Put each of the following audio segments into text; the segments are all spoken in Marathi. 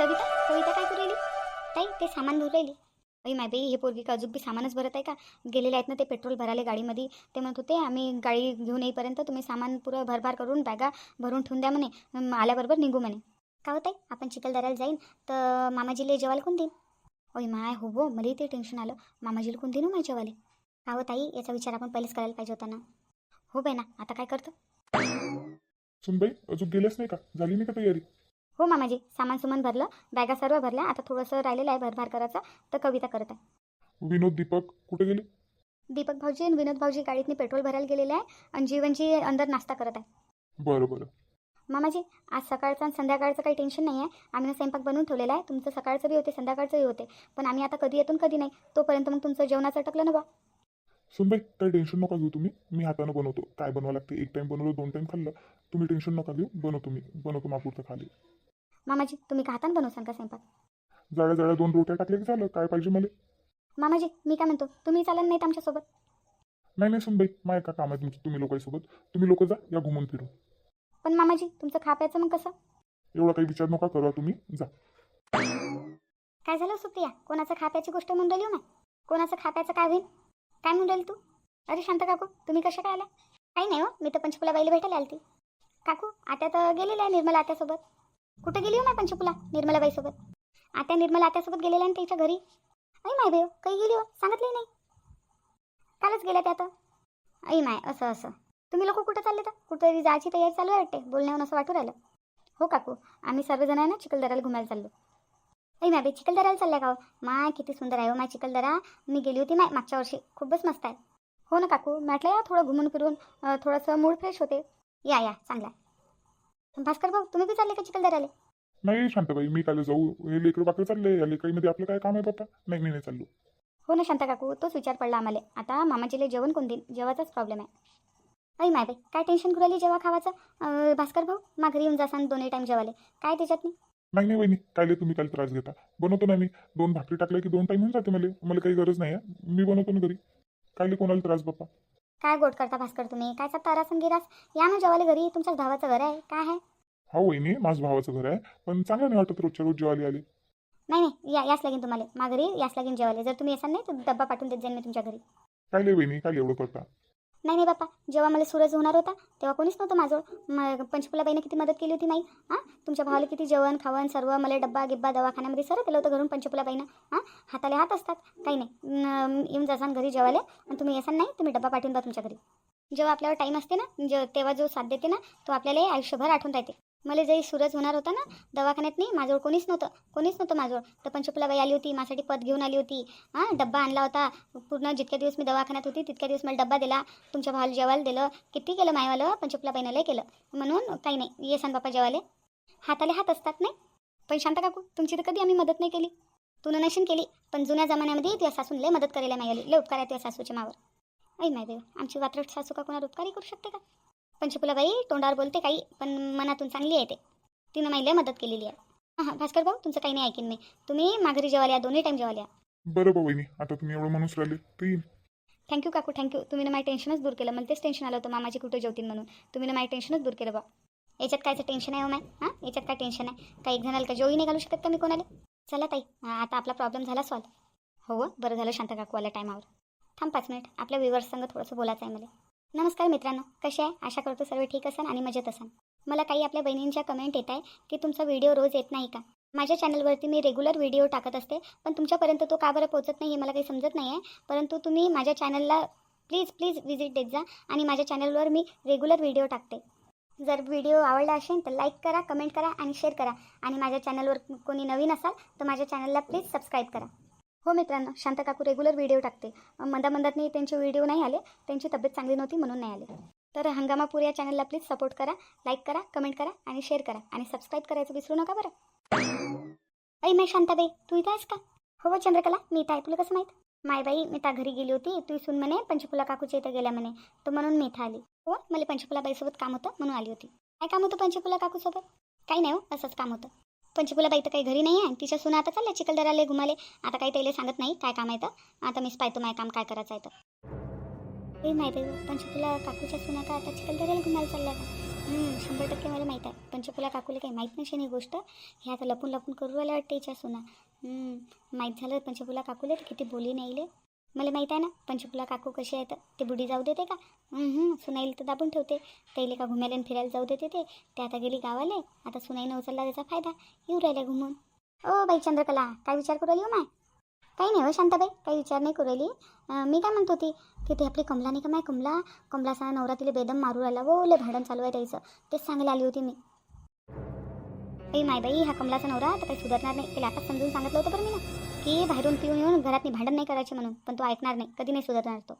सविता सविता काय करू राहिली? ताई ते सामान भरू राहिली. अई माय बाई हे पोरगी का अजून बी सामानच भरत आहे का? गेलेले आहेत ना ते पेट्रोल भराले गाडीमध्ये. ते म्हणत होते आम्ही गाडी घेऊन येईपर्यंत तुम्ही सामान पुरं भरभार करून बॅगा भरून ठेवून द्या म्हणे. मग आल्याबरोबर निघू म्हणे. का होत आहे आपण चिखलदऱ्याला जाईन तर मामाजीले जेवायला कोण देईन? ओय माय हो हो मला ते टेन्शन आलं. मामाजीला कोण देईन हो माय माझ्या जेवाले का हो ताई याचा विचार आपण पहिलेच करायला पाहिजे होता ना. हो बाई ना आता काय करतो? सुनबाई अजून गेलेच नाही का? झाली नाही का तयारी? हो मामाजी सामान सुमान भरलं बॅगा सर्व भरल्या आता थोडंसं राहिलेलं आहे भरभार करायचं तर कविता करत आहे. विनोद दीपक कुठे गेले? दीपक भाऊजी आणि विनोद भाऊजी गाडीतनी पेट्रोल भरायला गेलेले आहे आणि जीवनजी अंदर नाश्ता करत आहे. बरं बरं. मामाजी आज सकाळचं आणि संध्याकाळचं काही टेन्शन नाही आहे आम्ही स्वयंपाक बनवून ठेवलेला आहे. तुमचं सकाळचं बी होते संध्याकाळचंही होते. पण आम्ही आता कधी येतो कधी नाही. तोपर्यंत मग तुमचं जेवणाचं अटकलं ना बा सुनबाई काही टेन्शन नका घेऊ तुम्ही. मी हातानं बनवतो. काय बनवावं लागते? एक टाइम बनवलं दोन टाइम खाल्लं. तुम्ही टेन्शन नका घेऊ. बनवतो मी. बनवतो मापूरचं खाली. मामाजी तुम्ही का हातानं बनवसान का स्वयंपाक? जाळ्या जाळ्या दोन रोट्या टाकल्या की झालं? काय पाहिजे मला? मामाजी मी काय म्हणतो तुम्ही चालन नाहीत आमच्यासोबत? नाही नाही सुनबाई माय का काम आहे तुमचं तुम्ही लोकांसोबत? तुम्ही लोक जा या घुमून फिरून. पण मामाजी तुमचं खाप्याचं मग कसं? एवढा काही विचार नका करा तुम्ही जा. काय झालं सुप्रिया? कोणाचं खाप्याची गोष्ट म्हणून राहिली हो ना कोणाचं खाप्याचं काय होईल? काय म्हणून राहिली तू? अरे शांत काकू तुम्ही कशा काय आल्या? काही नाही हो मी तर पंचकुला बाईला भेटायला आलती. काकू आता तर गेलेली आहे निर्मला आत्यासोबत. कुठं गेली हो मॅ पंचकुला निर्मलाबाई सोबत आता निर्मला आत्यासोबत गेलेल्या ना तिच्या घरी. अई माय बाई काही गेली हो? सांगितली नाही. कालच गेल्या त्या आता आई माय असं असं. तुम्ही लोक कुठं चालले तर? कुठंतरी जायची तयारी चालू आहे वाटते? बोलण्याहून असं वाटू राहिलं. हो काकू आम्ही सर्वजण आहे ना चिखलदऱ्याला घुमायला चाललो. ऐ मॅ बे चिखलदऱ्याला चालल्या का हो? माय किती सुंदर आहे हो माय चिखलदरा. मी गेली होती माय मागच्या वर्षी. खूपच मस्त आहे. हो ना काकू म्हटलं या थोडं घुमून फिरून थोडंसं मूड फ्रेश होते. या या चांगला. आहे. भास्कर भाऊ तुम्ही बी चालले का चिखलदऱ्याला? नाही शांताबाई मी काल जाऊ. हे लेकरं बाकडे चालले. या लेकरीमध्ये आपलं काय काम आहे पप्पा नाही मी नाही चाललो. हो ना शांता काकू तोच विचार पडला आम्हाला. आता मामाजीला जेवण कोण देईल. जेवाचाच प्रॉब्लेम आहे. ऐ माय बाई काय टेन्शन करू राहिली जेव्हा खावाचं? अं, भास्कर भाऊ माघारी येऊन जासान दोन्ही टाईम जेवाले. काय त्याच्यात नाही? नाही नाही वहिनी कायले तुम्ही काल त्रास घेता? बनवतो ना मी. दोन भाकरी टाकल्या की दोन टाइम होऊन जाते मला. मला काही गरज नाही आहे मी बनवतो ना घरी. कायले कोणाला त्रास बाप्पा? काय गोड करता भास्कर तुम्ही? काय तारासन गिरास? या ना जेवाले घरी तुमच्याच भावाचं घर आहे. काय आहे? हा वहिनी माझं भावाचं घर आहे. पण चांगलं नाही वाटत रोजच्या रोज जेवायला आले नाही नाही या याच लागेल तुम्हाला. माघारी याच लागेल जेवायला. जर तुम्ही येसाल नाही तर डब्बा पाठवून देत जाईन मी तुमच्या घरी. कायले वहिनी काय एवढं करता? नाही नाही बाप्पा जेव्हा मला सूरज होणार होता तेव्हा कोणीच नव्हतं माझं मग पंचकुलाबाईने किती मदत केली होती माई हां? तुमच्या भावाला किती जेवण खावण सर्व मला डब्बा गिब्बा दवाखान्यामध्ये सर केलं होतं घरून पंचफुलाबाईनं हां? हाताले हात असतात काही नाही. येऊन जासान घरी जेवायला आणि तुम्ही येसान नाही तुम्ही डब्बा पाठवून द्या तुमच्या घरी. जेव्हा आपल्यावर टाईम असते ना जे तेव्हा जो साथ देते ना तो आपल्याला आयुष्यभर आठवून राहते. मला जरी सूरज होणार होता ना दवाखान्यात नाही माझ्यावर कोणीच नव्हतं कोणीच नव्हतं माझ्यावर तर पंचकुलाबाई आली होती माझ्यासाठी पद घेऊन आली होती. हां डब्बा आणला होता. पूर्ण जितक्या दिवस मी दवाखान्यात होती तितक्या दिवस मला डब्बा दिला. तुमच्या भावाला जेवायला दिलं. किती केलं मायवालं? पंचकुलाबाईनं लय केलं. म्हणून काही नाही ये सांग बापा जेवाले हाताले हात असतात नाही. पण शांत काकू तुमची तर कधी आम्ही मदत नाही केली. तू नशीन केली पण जुन्या जमान्यामध्ये तुझ्या सासून लय मदत करायला मायवाली. लय उपकार आहे तुझ्या सासूच्या मावर. ऐ माय देव आमची वात्रट सासू का कोणावर उपकारी करू शकते का? पंचकुलाबाई तोंडावर बोलते काही पण मनातून चांगली आहे ते. तिनं मला लय मदत केलेली आहे. हां भास्कर भाऊ तुमचं काही नाही ऐकीन मी. तुम्ही माघारी जेवायला या दोन्ही टाईम जेवायला या. बरं बा वहिनी आता तुम्ही एवढं म्हणून राहिले तर येईल थँक्यू काकू थँक्यू तुम्ही ना माझं टेन्शनच दूर केलं. मला तेच टेन्शन आलं होतं मामाची कुठं जेवतील म्हणून. तुम्ही ना माझं टेन्शनच दूर केलं बा. याच्यात कायचं टेन्शन आहे हो माय हां? याच्यात काय टेन्शन आहे? काही एक जणाला का जेवही नाही घालू शकत का मी कोणाला? चला ताई आता आपला प्रॉब्लेम झाला सॉल्व हो बरं झालं शांत काकू आल्या टायमावर थांब पाच मिनिट आपल्या व्ह्युअर्स संग थोडंसं बोलायचं आहे मला. नमस्कार मित्रांनो कसे आहे? आशा करतो सर्व ठीक असाल आणि मजेत असाल मला काही आपल्या बहिणींच्या कमेंट येत आहे की तुमचा व्हिडिओ रोज येत नाही का? माझ्या चॅनलवरती मी रेग्युलर व्हिडिओ टाकत असते पण तुमच्यापर्यंत तो का बरं पोहोचत नाही हे मला काही समजत नाही आहे परंतु तुम्ही माझ्या चॅनलला प्लीज प्लीज व्हिजिट देत जा आणि माझ्या चॅनलवर मी रेग्युलर व्हिडिओ टाकते. जर व्हिडिओ आवडला असेल तर लाईक करा कमेंट करा आणि शेअर करा. आणि माझ्या चॅनलवर कोणी नवीन असाल तर माझ्या चॅनलला प्लीज सबस्क्राईब करा. हो मित्रांनो शांत काकू रेग्युलर व्हिडिओ टाकते. मंदामंदातनी त्यांचे व्हिडिओ नाही आले त्यांची तब्येत चांगली नव्हती म्हणून नाही आले. तर हंगामापूर या चॅनलला प्लीज सपोर्ट करा लाईक करा कमेंट करा आणि शेअर करा आणि सबस्क्राईब करायचं विसरू नका बरं. ऐ मै शांताबाई तू इथं आहेस का? हो, हो चंद्रकला मी इथं आहे. तुला कसं माहीत? माय बाई मी त्या घरी गेली होती तू इसून म्हणे पंचफुला काकूच्या इथं गेल्या म्हणे. तर म्हणून मी इथं आली. हो मला पंचफुला बाईसोबत काम होतं म्हणून आली होती. काय काम होतं पंचफुला काकूसोबत? काही नाही हो असंच काम होतं. पंचकुला बाई तर काही घरी नाही आहे तिच्या सुना आता चालल्या चिखलदराले घुमाले आता काही त्याला सांगत नाही काय काम आहे तर. आता मीच पाहतो माय काम काय करायचं आहे तर. हे माहीत आहे पंचकुला काकूच्या सुना का आता चिखलदऱ्याला घुमायला चालल्या का? शंभर टक्के मला माहीत आहे. पंचकुला काकूला काही माहीत नसेल ही गोष्ट. हे आता लपून लपून करू आल्या वाटते हिच्या सुना. माहीत झालं पंचकुला काकूला तर किती बोली नाहीले. मला माहीत आहे ना पंचकुला काकू कशी आहेत ते बुडी जाऊ देते का? हम्म, सुनाईला तर दाबून ठेवते. तैले का घुमायला फिरायला जाऊ देते ते. ते आता गेली गावाले आता सुनाईनं उचलला त्याचा फायदा. येऊ राहिल्या घुमून. ओ बाई चंद्रकला काय विचार करू राहिली हो माय? काही नाही हो शांताबाई काही विचार नाही करू राहिली. मी काय म्हणत होती की ते आपली कमला नाही का माय कमला? कमलाचा नवरा बेदम मारू राहिला वो लय भांडण चालू आहे त्याचं. तेच सांगायला आली होती मी. बाई माय बाई हा कमलाचा नवरा आता काही सुधारणार नाही. त्याला आता समजून सांगितलं होतं बरं मी ना की बाहेरून पिऊन येऊन घरात भांडण नाही करायचे म्हणून पण तो ऐकणार नाही कधी नाही सुधारणार तो.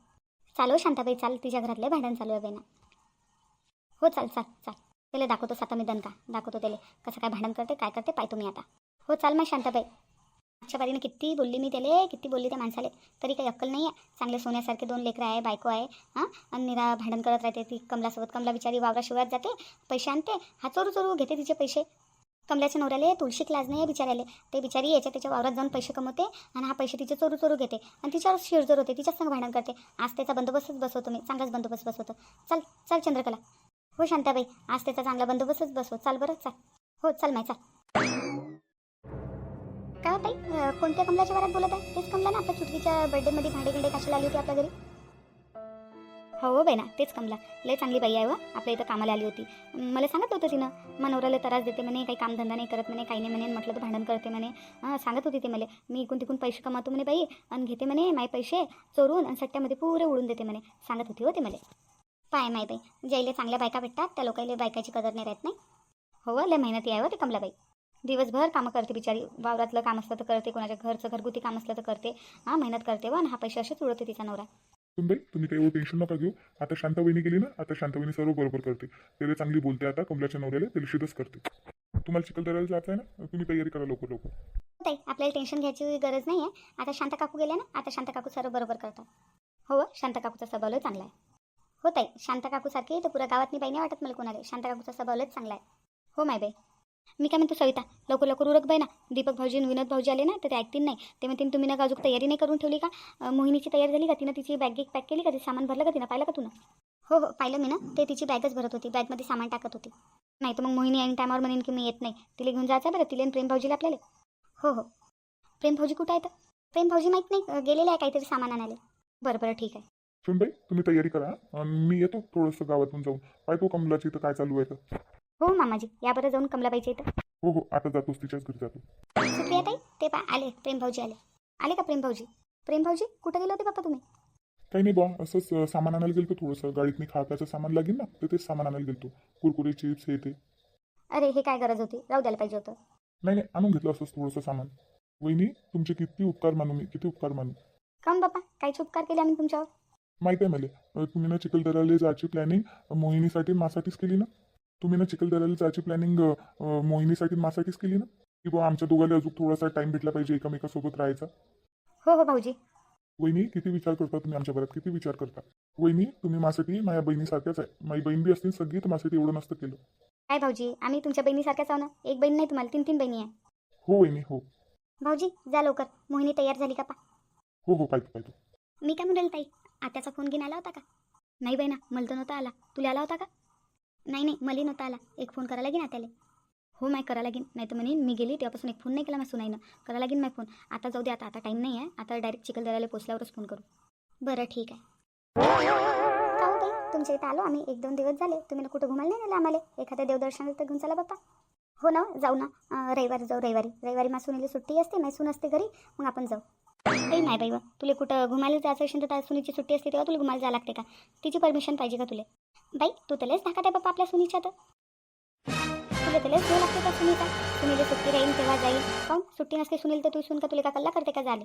चालू हो, शांताबाई चाल तिच्या घरातले भांडण चालू आहे बेना हो चाल चाल चाल. त्याला दाखवतो साता मी दणका. दाखवतो त्याला. कसं काय भांडण करते काय करते पाय मी आता. हो चाल मग शांताबाई. मागच्या बारीनं किती बोलली मी त्याले किती बोलली त्या माणसाले. तरी काही अक्कल नाही आहे चांगले सोन्यासारखे दोन लेकरं आहे बायको आहे हां? आणि निरा भांडण करत राहते ती. कमलासोबत कमला बिचारी वावराशिवाय जाते पैसे आणते. हा चोरू चोरू घेते तिचे पैसे. कमल्याच्या नवऱ्याले तुळशी क्लास नाही आहे बिचाऱ्याले ते बिचारी याच्या त्याच्या वावरात जाऊन पैसे कमवते आणि हा पैसे तिचे चोरू चोरू घेते आणि तिच्यावर शिरजोर होते तिच्याच संग भांडण करते. आज त्याचा बंदोबस्तच बसवतो मी चांगलाच बंदोबस्त बसवतो. चल चल चंद्रकला. हो शांताबाई आज त्याचा चांगला बंदोबस्तच बसव. चाल बरं चाल. हो चल माय चाल. काय हो ताई कोणत्या कमलाच्या वरात बोलत आहे? तेच कमला ना आपल्या चुटकीच्या बर्थडेमध्ये भांडे गिंडे कशाला आली होती आपल्या घरी. हो, हो बाई ना तेच कमला. लय चांगली बाई आहे व आपल्या इथं कामाला आली होती. मला सांगत होतं तिनं मनोराला त्रास देते म्हणे काही कामधंदा नाही करत म्हणे काही नाही म्हणे म्हटलं तर भांडण करते म्हणे. सांगत होती ते मला. मी इकून तिकून पैसे कमावतो म्हणे बाई आणि घेते म्हणे माय पैसे चोरून आणि सट्ट्यामध्ये पुरे उडून देते म्हणे. सांगत होती हो ते मला. पाय माय बाई ज्याला चांगल्या बायका भेटतात त्या लोकांना बायकाची कदर नाही राहत नाही? हो लय मेहनती आहे हो ते कमलाबाई दिवसभर कामं करते बिचारी वावरातलं काम असलं तर करते कोणाच्या घरचं घरगुती काम असलं तर करते. हां मेहनत करते हो, व हा पैसे असेच उडवते तिचा नवरा. सुनबाई तुम्ही काही टेन्शन नका घेऊ. आता शांताबाईनी गेली ना आता शांताबाईनी सर्व बरोबर करते. त्याला चांगली बोलते आता कमलाच्या नवऱ्याला त्याला शिदच करते. तुम्हाला चिखलदऱ्याला जायचं आहे ना? तुम्ही तयारी करा लवकर लवकर. ताई आपल्याला टेन्शन घ्यायची गरज नाही आहे आता शांता काकू गेल्या ना आता शांता काकू सर्व बरोबर करतात. हो शांत शांता काकूचा स्वभाव चांगला आहे. हो ताई शांता काकूसारखी तर पुरा गावात बाई नाही वाटत मला कोणाला. शांता काकूचा स्वभाव चांगला आहे. हो माय बाई. मी काय म्हणतो सविता लवकर लवकर उरक बाई ना. दीपक भाऊजी आणि विनोद भाऊजी आले ना तर ते ऐकतील नाही. ते म्हणतील तुम्ही ना अजून तयारी नाही करून ठेवली का? अं, मोहिनीची तयारी झाली का? तिनं तिची बॅग गिग पॅक केली का? तिचं सामान भरलं का तिनं? पाहिलं का तुला हो हो पाहिलं मी ना. ते तिची बॅगच भरत होती. बॅगमध्ये सामान टाकत होती. नाही तर मग मोहिनी ऐन टायमावर म्हणेन की मी येत नाही. तिला घेऊन जायचं बरं? तिला आणि प्रेम भाऊजीला आपल्याला? हो हो. प्रेम भाऊजी कुठं आहेत प्रेम भाऊजी माहीत नाही. अं, गेलेले आहे काहीतरी सामान आणायला. बरं बरं ठीक आहे. सुनबाई तुम्ही तयारी करा. मी येतो थोडंसं गावातून जाऊन. पाहतो कमलाची इथं काय चालू आहे तर. हो मामाजी. या बरं जाऊन कमलाबाईच्या इथं. हो हो. आता जातोच तिच्याच घरी जातो. सुप्रिया ताई ते पा आले. प्रेम भाऊजी आले. आले का प्रेम भाऊजी प्रेम भाऊजी कुठं गेले होते बाप्पा तुम्ही? काही नाही बा असंच अं, सामान आणायला गेलतो थोडंसं. गाडीत खायचं सामान लागेल ना तर तेच सामान आणायला गेलतो. कुरकुरे चिप्स हे ते. अरे हे काय गरज होती? राहू द्यायला पाहिजे होतं. नाही नाही. आणून घेतलं असंच थोडंसं सामान. वहिनी तुमचे किती उपकार मानू मी किती उपकार मानू. काऊन बाप्पा? काहीच उपकार केले आम्ही तुमच्यावर? माहिती आहे मला. अं, तुम्ही ना चिखलदऱ्याला जायची प्लॅनिंग मोहिनीसाठी आणि मासाठीच केली ना? तुम्ही ना चिखलदऱ्याला जायची प्लॅनिंग मोहिनीसाठी मासाठीच केली ना? की बा आमच्या दोघांना अजून थोडासा टाइम भेटला पाहिजे एकमेकासोबत राहायचा? हो हो भाऊजी. वहिनी किती विचार करता तुम्ही आमच्या घरात किती विचार करता? वहिनी तुम्ही माझ्यासाठी माझ्या बहिणीसारख्याच आहे. माझी बहीण बी असतील सगळी तर माझ्यासाठी एवढं नसतं केलं. काय भाऊजी? आम्ही तुमच्या बहिणीसारख्याच आहो ना? एक बहीण नाही तुम्हाला तीन तीन बहिणी आहे. हो वहिनी हो. भाऊजी जा लवकर. मोहिनी तयार झाली का पा? हो हो पाहिजे पाहिजे मी काय म्हणेल ताई? आत्याचा फोन घेऊन आला होता का? नाही ना मला तर नव्हता आला. तुला आला होता का? नाही नाही मला नव्हता आला. एक फोन करायला लागेन त्याला हो माय करा लागेन. नाही तर म्हणेन मी गेली तेव्हापासून एक फोन नाही केला माझ्या सुनाईनं. करा लागेन माय फोन. आता जाऊ दे आता आता टाईम नाही आहे. आता डायरेक्ट चिखलदऱ्याला पोचल्यावरच फोन करू. बरं ठीक आहे. का तुमच्या इथं आलो आम्ही. एक दोन दिवस झाले. तुम्ही कुठं घुमायला नाही नेलं आम्हाला? एखाद्या देवदर्शनाला तर घेऊन चला बाप्पा. हो ना जाऊ ना. रविवारी जाऊ रविवारी. रविवारी मा सुनीला सुट्टी असते मैसून सून असते घरी. मग आपण जाऊ. काही नाही बाई बा तुला कुठं घुमायला जायचं असेल तर सुनीची सुट्टी असते तेव्हा तुला घुमायला जावं लागते का? तिची परमिशन पाहिजे का तुला? बाई तू त्यालाच धाकात आहे बाप्पा आपल्या सुनीच्या तर. तुला त्यालाच घेऊ लागते का सुनीचा? सुनीला सुट्टी राहील तेव्हा जाईल. काऊन सुट्टी नसते सुनील तर तू सुन का तुला का कल्ला करते का झाले?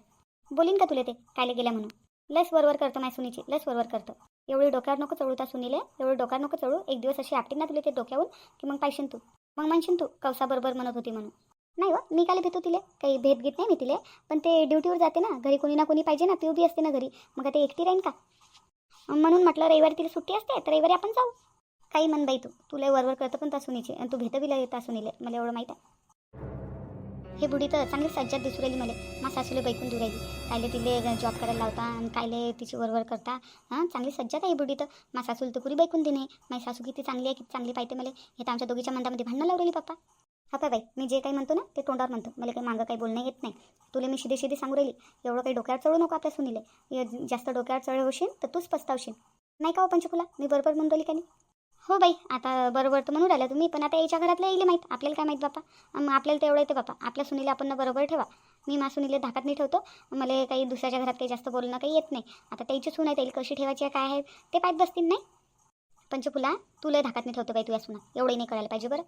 बोलीन का तुला ते? कायले गेल्या म्हणून. लस वरवर करतो माझ्या सुनीची लस वरवर करतो. एवढी डोक्यावर नको चढू त्या सुनीले एवढी डोक्यावर नको चढू. एक दिवस अशी आपटी ना तुला ते डोक्यावरून की मग पाहिशीन तू. मग म्हणशीन तू कवसाबरोबर म्हणत होती म्हणून. नाही हो मी काय भेटू तिले? काही भेट घेत नाही मी तिले. पण ते ड्युटीवर जाते ना घरी कोणी ना कोणी पाहिजे ना पिऊ बी असते ना घरी. मग ते एकटी राहीन का? म्हणून म्हटलं रविवारी तिला सुट्टी असते तर रविवारी आपण जाऊ. काही म्हण बाई तू तुला वरवर करतं पण त्या आणि तू घेतं बिला तासुनीले मला एवढं माहीत आहे. हे बुडी तर चांगली सज्जात दिसू राहिली मला. मा सासूले बैकून दूर राहिली. कायले तिले जॉब करायला लावता आणि कायले तिची वरवर करता. हां चांगली सज्जात आहे बुढी बुडी तर. मा सासूला तर कुरी बैकून देणे. माझी सासू किती चांगली आहे किती चांगली पाहिजे मला. हे तर आमच्या दोघीच्या मंदामध्ये भांडणं लावलेली पप्पा. आता बाई मी जे काही म्हणतो ना ते तोंडावर म्हणतो. मला काही मागं काही बोलणं येत नाही. तुला मी शिदी शिदी सांगू राहिली. एवढं काही डोक्यावर चढू नको आपल्या सुनीले. ये जास्त डोक्यावर चढवशील तर तूच पस्तावशील. नाही का हो पंचकुला? मी बरोबर म्हणून राहिली का नाही? हो बाई आता बरोबर तर म्हणून राहिला तुम्ही पण आता याच्या घरातल्या येईल माहीत. आपल्याला काय माहीत बापा? मग आपल्याला तर एवढं येते बापा. आपल्या सुनीला आपण बरोबर ठेवा. मी मा सुनीले धाकात नाही ठेवतो. मला काही दुसऱ्याच्या घरात काही जास्त बोलणं काही येत नाही. आता त्याची सून आहे त्याला कशी ठेवायची आहे काय आहे ते पाहत बसतील नाही? पंचफुला तुला धाकात नाही ठेवतो बाई तुझ्या सुना. एवढंही नाही करायला पाहिजे बरं.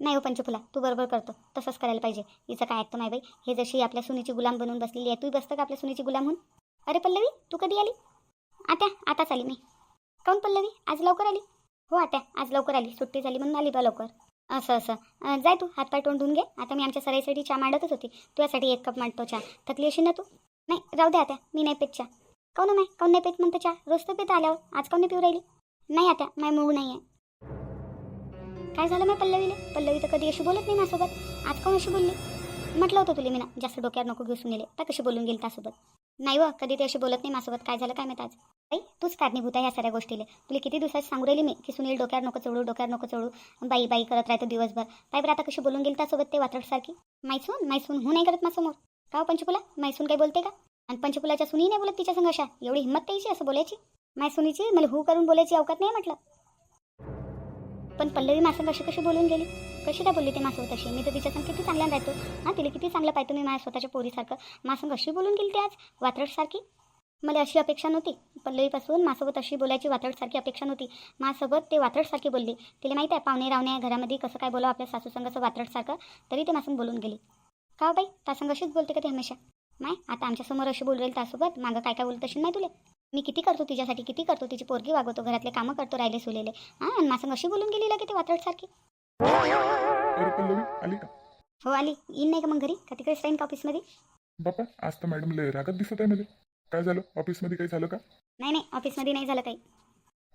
नाही हो पंचफुला तू बरोबर करतो. तसंच करायला पाहिजे. हिचं काय ऐकतं माय बाई? हे जशी आपल्या सुनीची गुलाम बनवून बसलेली आहे तू बसतं का आपल्या सुनीची गुलाम होऊन? अरे पल्लवी तू कधी आली? आता आताच आली मी. काऊन पल्लवी? आज लवकर आली? हो आता आज लवकर आली. सुट्टी झाली म्हणून आली बा लवकर. असं असं. जाय तू हातपाय तोंडून घे. आता मी आमच्या सराईसाठी चहा मांडतच होती. तुझ्यासाठी एक कप मांडतो चहा. थकली अशी ना तू? नाही राहू दे आता मी नाही पेत चहा. काऊन हो नाही काऊन नाही पेत म्हणतो चहा? रोज तर पेत आल्यावर. आज काऊन नाही पिऊ राहिली? नाही आता माय मूळ नाही आहे काय झालं मग पल्लवीले? पल्लवी तर कधी अशी बोलत नाही माझ्यासोबत. आज काऊन अशी बोलली? म्हटलं होतं तुला मी ना जास्त डोक्यावर नको घेऊ सुनेले. तर कशी बोलून गेली त्यासोबत? नाही व कधी ते अशी बोलत नाही माझ्यासोबत. काय झालं काय माहिती आज? बाई तूच कारणीभूत आहे ह्या साऱ्या गोष्टीला. तुला किती दिवसात सांगू राहिली मी की सुनील डोक्यावर नको चढू डोक्यावर नको चढू. बाई बाई करत राहतो दिवसभर. बाई बरं आता कशी बोलून गेली त्यासोबत ते वात्रटसारखी? मैसून मैसून हो नाही करत माझ्यासमोर. का हो पंचकुला? मैसून काही बोलते का? आणि पंचकुलाच्या सुनी नाही बोलत तिच्या संग अशा? एवढी हिंमत त्याची असं बोलायची? माय मला हू करून बोलायची अवकात नाही म्हटलं. पण पल्लवी माझं कशी कशी बोलून गेली? कशी काय बोलली ते माझ्यासोबत तशी मी तर तिच्या किती चांगल्यानं राहतो. हां तिला किती चांगलं पाहतो मी माझ्या स्वतःच्या पोरीसारखं. माझं कशी बोलून गेली ते आज? वात्रटसारखी मला अशी अपेक्षा नव्हती. पल्लवीपासून माझ्यासोबत अशी बोलायची वात्रटसारखी अपेक्षा नव्हती. माझ्यासोबत ते वात्रटसारखी बोलली. तिला माहीत आहे पाहुणे रावणे आहे घरामध्ये कसं काय बोलावं आपल्या सासूसंगाचं वात्रटसारखं तरी ते माझं बोलून गेली. का हो बाई? तासंग अशीच बोलते का ते हमेशा? माय आता आमच्यासमोर अशी बोल राहील त्यासोबत? मागं काय काय बोलत असेल नाही तुले? मी किती करतो तिच्यासाठी किती करतो? तिची पोरगी वागवतो घरातले कामं करतो राहिले सुलेले. हां आणि माझं अशी बोलून गेली की ते वात्रटसारखी. अरे पल्लवी आली का? हो आली. येईन नाही का मग घरी? का तिकडेच राहीन का ऑफिसमध्ये बापा आज तर मॅडमला रागात दिसत आहे मध्ये. काय झालं? ऑफिसमध्ये काही झालं का? नाही नाही ऑफिसमध्ये नाही झालं काही.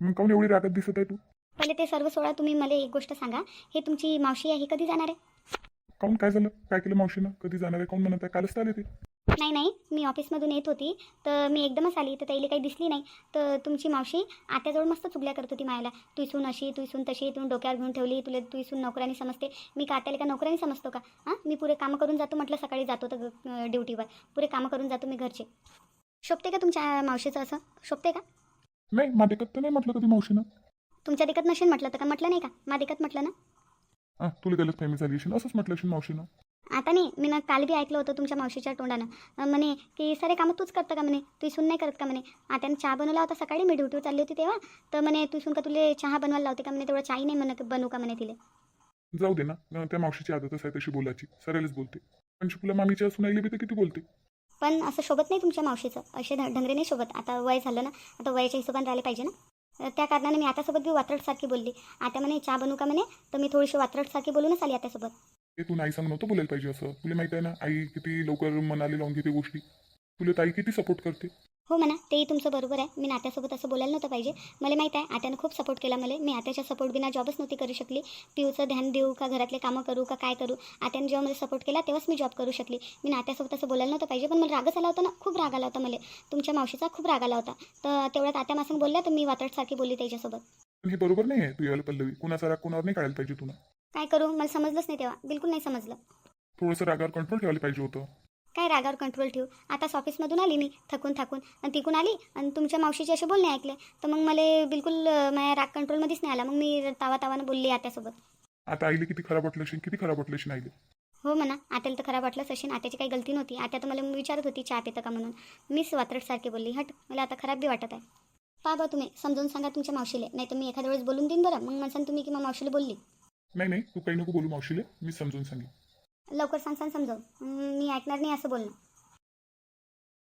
मग काऊन एवढी रागात दिसत आहे तू? पहिले ते सर्व सोडा तुम्ही मला एक गोष्ट सांगा. हे तुमची मावशी आहे ही कधी जाणार आहे? काऊन काय झालं? काय केलं मावशीनं? कधी जाणार आहे? काऊन म्हणत आहे? कालच तर आले ते. नाही नाही. मी ऑफिसमधून येत होती. तर मी एकदमच आली. तर त्याला काही दिसली नाही. तर तुमची मावशी आत्याजवळ मस्त चुगल्या करत होती मायाला. तू इसून अशी तू इसून तशी तू डोक्यावर घेऊन ठेवली. तुला तू इसून नोकरानी समजते. मी का आत्याला का नोकरानी समजतो का? हां? मी पुरे कामं करून जातो म्हटलं सकाळी जातो तर ड्युटीवर. पुरे कामं करून जातो मी घरचे. शोभते का तुमच्या मावशीचं असं? शोभते का? नाही माझ्याकडे तर नाही म्हटलं कधी मावशीनं. तुमच्या दिकत नसेल म्हटलं तर का? म्हटलं नाही का? मा दिकत म्हटलं ना? तुला गलत फॅमिली झाली असंच म्हटलं असेल मावशीनं. आता नाही मी ना काल बी ऐकलं होतं तुमच्या मावशीच्या तोंडानं. म्हणे की सारे कामं तूच करतं का? म्हणे. तू इसून नाही करत का? म्हणे. आत्यानं चहा बनवला होता सकाळी मी ड्युटीवर चालली होती तेव्हा. तर म्हणे तू इसून का तुले चहा बनवायला लावते का? म्हणे. तेवढं चाही नाही म्हणे बनवू का? म्हणे तिले. जाऊ दे ना. त्या मावशीची आदतच आहे तशी बोलायची. सरायलाच बोलते. पण तुला मामीच्या असून आईली बी तर किती बोलते? पण असं शोभत नाही तुमच्या मावशीचं. असे ढंगरे नाही शोभत. आता वय झालं ना आता वयाच्या हिशोबाने राहिले पाहिजे ना. त्या कारणाने मी आतासोबत बी वात्रटसारखी बोलली. आता म्हणे चहा बनवू का? म्हणे. तर मी थोडीशी वात्रटसारखी बोलूनच आली आत्यासोबत हे तू नाही सांग नव्हतं बोलायला पाहिजे असं. तुला माहिती आहे ना आई किती लवकर मनाली लावून घेते गोष्टी. तुला ताई किती सपोर्ट करते. हो म्हणा तेही तुमचं बरोबर आहे. मी नात्यासोबत असं बोलायला नव्हतं पाहिजे. मला माहीत आहे आत्यानं खूप सपोर्ट केला मला. मी आत्याच्या सपोर्ट बिना जॉबच नव्हती करू शकली. पिऊचं ध्यान देऊ का घरातले कामं करू का काय करू? आत्यानं जेव्हा मला सपोर्ट केला तेव्हाच मी जॉब करू शकली. मी नात्यासोबत असं बोलायला नव्हतं पाहिजे पण मला रागच आला होता ना खूप राग आला होता मला. तुमच्या मावशीचा खूप राग आला होता. तर तेवढ्यात आत्या मासंग बोलल्या तर मी वात्रटसारखी बोलली त्याच्यासोबत. पण हे बरोबर नाही आहे तू याला पल्लवी. कुणाचा राग कुणावर नाही काढायला पाहिजे तुला. काय करू? मला समजलंच नाही तेव्हा. बिलकुल नाही समजलं. थोडंसं रागावर कंट्रोल ठेवायला पाहिजे होतं. काय रागावर कंट्रोल ठेवू? आताच ऑफिसमधून आली मी थकून थकून. आणि तिकून आली आणि तुमच्या मावशीचे असे बोलणे ऐकले. तर मग मला बिलकुल अं, माझ्या राग कंट्रोलमध्येच नाही आला. मग मी तावा तावानं बोलली आत्यासोबत. आता आईले किती खराब वाटलं असेल किती खराब वाटलं असेल आईले? हो म्हणा आत्याला तर खराब वाटलंच असेल. आत्याची काही गलती नव्हती. आत्या तर मला विचारत होती चहा पितं का? म्हणून. मीच वात्रटसारखी बोलली हट मला आता खराब बी वाटत आहे. पा बा तुम्ही समजून सांगा तुमच्या मावशीले. नाही तर मी एखाद्या वेळेस बोलून देईन बरं. मग म्हणसान तुम्ही की मग मावशीला बोलली. नाही नाही तू काही नको बोलू मावशीले मी समजून सांगेन. लवकर सांग सांग समजव मी ऐकणार नाही असं बोलणं.